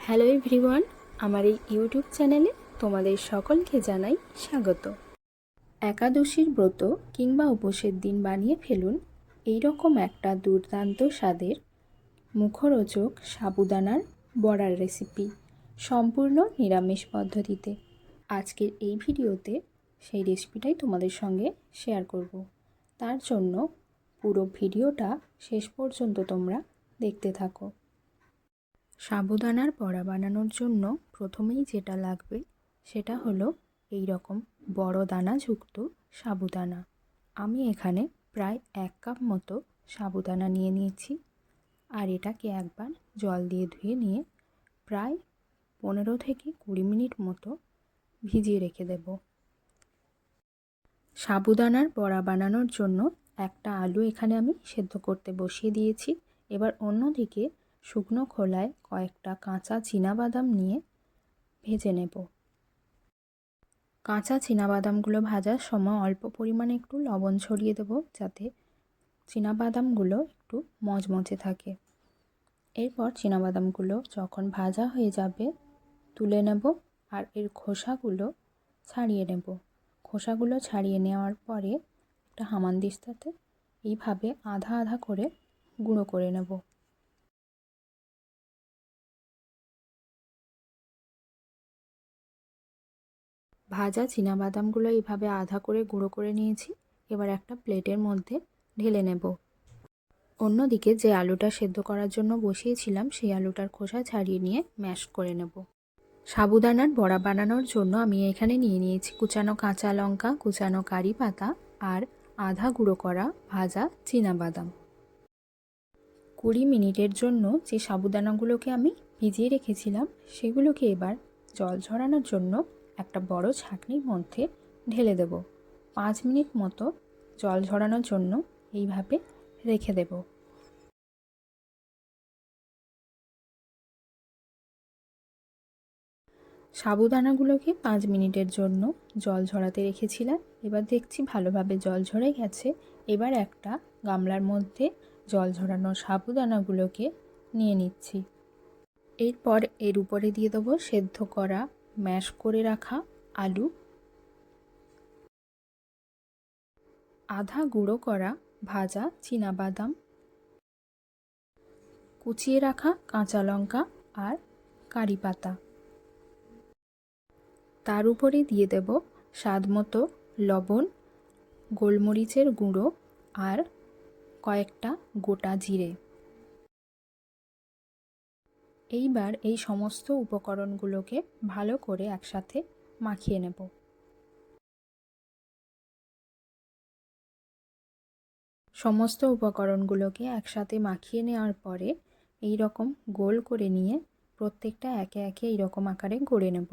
Hello everyone, আমার এই YouTube চ্যানেলে তোমাদের সকলকে জানাই স্বাগত। একাদশীর ব্রত কিংবা উপোসের দিন বানিয়ে ফেলুন এই রকম একটা দুর্দান্ত স্বাদের মুখরোচক সাবুদানার বড়ার রেসিপি সম্পূর্ণ নিরামিষ পদ্ধতিতে। আজকের এই ভিডিওতে সেই রেসিপিটাই তোমাদের সঙ্গে শেয়ার করব। তার জন্য পুরো ভিডিওটা শেষ পর্যন্ত তোমরা দেখতে থাকো। সাবুদানার বড়া বানানোর জন্য প্রথমেই যেটা লাগবে সেটা হলো এই রকম বড় দানাযুক্ত সাবুদানা। আমি এখানে প্রায় এক কাপ মতো সাবুদানা নিয়ে নিয়েছি আর এটাকে একবার জল দিয়ে ধুয়ে নিয়ে প্রায় পনেরো থেকে কুড়ি মিনিট মতো ভিজিয়ে রেখে দেব। সাবুদানার বড়া বানানোর জন্য একটা আলু এখানে আমি সেদ্ধ করতে বসিয়ে দিয়েছি। এবার অন্যদিকে শুকনো খোলায় কয়েকটা কাঁচা বাদাম নিয়ে ভেজে নেব। কাঁচা বাদামগুলো ভাজার সময় অল্প পরিমাণে একটু লবণ ছড়িয়ে দেব যাতে বাদামগুলো একটু মচমচে থাকে। এরপর বাদামগুলো যখন ভাজা হয়ে যাবে, তুলে নেব আর এর খোসাগুলো ছাড়িয়ে নেব। খোসাগুলো ছাড়িয়ে নেওয়ার পরে একটা হামানদিস্তাতে এইভাবে আধা আধা করে গুঁড়ো করে নেব। ভাজা বাদামগুলো এইভাবে আধা করে গুঁড়ো করে নিয়েছি। এবার একটা প্লেটের মধ্যে ঢেলে নেব। অন্যদিকে যে আলুটা সেদ্ধ করার জন্য বসিয়েছিলাম, সেই আলুটার খোসা ছাড়িয়ে নিয়ে ম্যাশ করে নেব। সাবুদানার বড়া বানানোর জন্য আমি এখানে নিয়ে নিয়েছি কুচানো কাঁচা লঙ্কা, কুচানো কারি পাতা আর আধা গুঁড়ো করা ভাজা বাদাম কুড়ি মিনিটের জন্য যে সাবুদানাগুলোকে আমি ভিজিয়ে রেখেছিলাম, সেগুলোকে এবার জল ঝরানোর জন্য একটা বড় ছাঁকনির মধ্যে ঢেলে দেব। পাঁচ মিনিট মতো জল ঝরানোর জন্য এইভাবে রেখে দেব। সাবুদানাগুলোকে পাঁচ মিনিটের জন্য জল ঝরাতে রেখেছিলাম। এবার দেখছি ভালোভাবে জল ঝরে গেছে। এবার একটা গামলার মধ্যে জল ঝরানো সাবুদানাগুলোকে নিয়ে নিচ্ছি। এরপর এর উপরে দিয়ে দেবো সেদ্ধ করা ম্যাশ করে রাখা আলু। আধা গুঁড়ো করা ভাজা বাদাম কুচিয়ে রাখা কাঁচা লঙ্কা আর কারি পাতা। তার উপরে দিয়ে দেব স্বাদ মতো লবণ, গোলমরিচের গুঁড়ো আর কয়েকটা গোটা জিরে। এইবার এই সমস্ত উপকরণগুলোকে ভালো করে একসাথে মাখিয়ে নেব। সমস্ত উপকরণগুলোকে একসাথে মাখিয়ে নেওয়ার পরে এই রকম গোল করে নিয়ে প্রত্যেকটা একে একে এই রকম আকারে গড়ে নেব।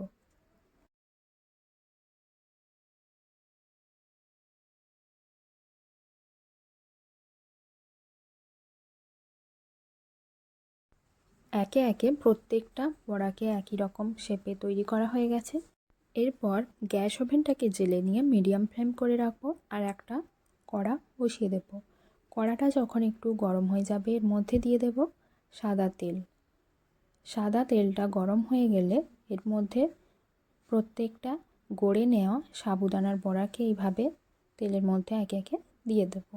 একে একে প্রত্যেকটা বড়াকে একই রকম শেপে তৈরি করা হয়ে গেছে। এরপর গ্যাস ওভেনটাকে জেলে নিয়ে মিডিয়াম ফ্লেম করে রাখব আর একটা কড়া বসিয়ে দেব। কড়াটা যখন একটু গরম হয়ে যাবে, এর মধ্যে দিয়ে দেব সাদা তেল। সাদা তেলটা গরম হয়ে গেলে এর মধ্যে প্রত্যেকটা গড়ে নেওয়া সাবুদানার বড়াকে এইভাবে তেলের মধ্যে একে একে দিয়ে দেবো।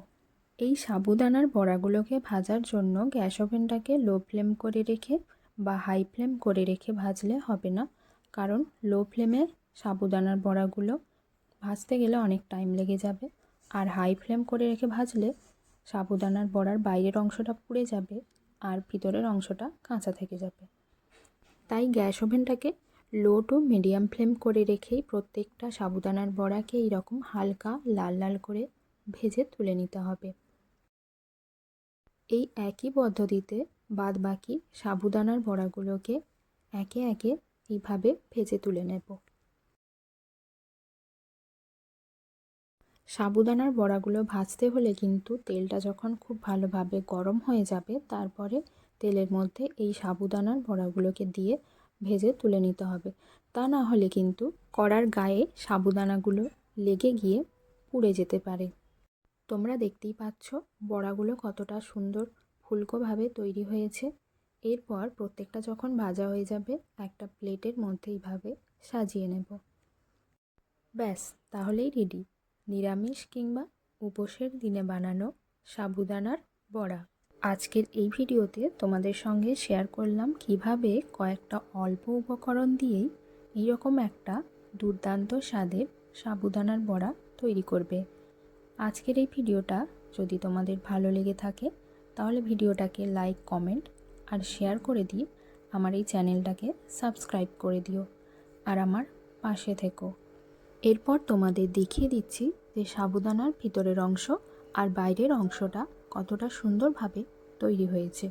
এই সাবুদানার বড়াগুলোকে ভাজার জন্য গ্যাস ওভেনটাকে লো ফ্লেম করে রেখে বা হাই ফ্লেম করে রেখে ভাজলে হবে না। কারণ লো ফ্লেমে সাবুদানার বড়াগুলো ভাজতে গেলে অনেক টাইম লেগে যাবে। আর হাই ফ্লেম করে রেখে ভাজলে সাবুদানার বড়ার বাইরের অংশটা পুড়ে যাবে আর ভিতরের অংশটা কাঁচা থেকে যাবে। তাই গ্যাস ওভেনটাকে লো টু মিডিয়াম ফ্লেম করে রেখেই প্রত্যেকটা সাবুদানার বড়াকে এইরকম হালকা লাল লাল করে ভেজে তুলে নিতে হবে। এই একই পদ্ধতিতে বাদবাকি সাবুদানার বড়াগুলোকে একে একে এইভাবে ভেজে তুলে নেব। সাবুদানার বড়াগুলো ভাজতে হলে কিন্তু তেলটা যখন খুব ভালোভাবে গরম হয়ে যাবে, তারপরে তেলের মধ্যে এই সাবুদানার বড়াগুলোকে দিয়ে ভেজে তুলে নিতে হবে। তা না হলে কিন্তু কড়ার গায়ে সাবুদানাগুলো লেগে গিয়ে পুড়ে যেতে পারে। তোমরা দেখতেই পাচ্ছ বড়াগুলো কতটা সুন্দর ফুলকোভাবে তৈরি হয়েছে। এরপর প্রত্যেকটা যখন ভাজা হয়ে যাবে, একটা প্লেটের মধ্যে এইভাবে সাজিয়ে নেব। ব্যাস, তাহলেই রেডি নিরামিষ কিংবা উপোসের দিনে বানানো সাবুদানার বড়া। আজকের এই ভিডিওতে তোমাদের সঙ্গে শেয়ার করলাম কীভাবে কয়েকটা অল্প উপকরণ দিয়েই এইরকম একটা দুর্দান্ত স্বাদের সাবুদানার বড়া তৈরি করবে। আজকের এই ভিডিওটা যদি তোমাদের ভালো লেগে থাকে, তাহলে ভিডিওটাকে লাইক কমেন্ট আর শেয়ার করে দিয়ে আমার এই চ্যানেলটাকে সাবস্ক্রাইব করে দিও আর আমার পাশে থেকো। এরপর তোমাদের দেখিয়ে দিচ্ছি যে সাবুদানার ভিতরের অংশ আর বাইরের অংশটা কতটা সুন্দরভাবে তৈরি হয়েছে।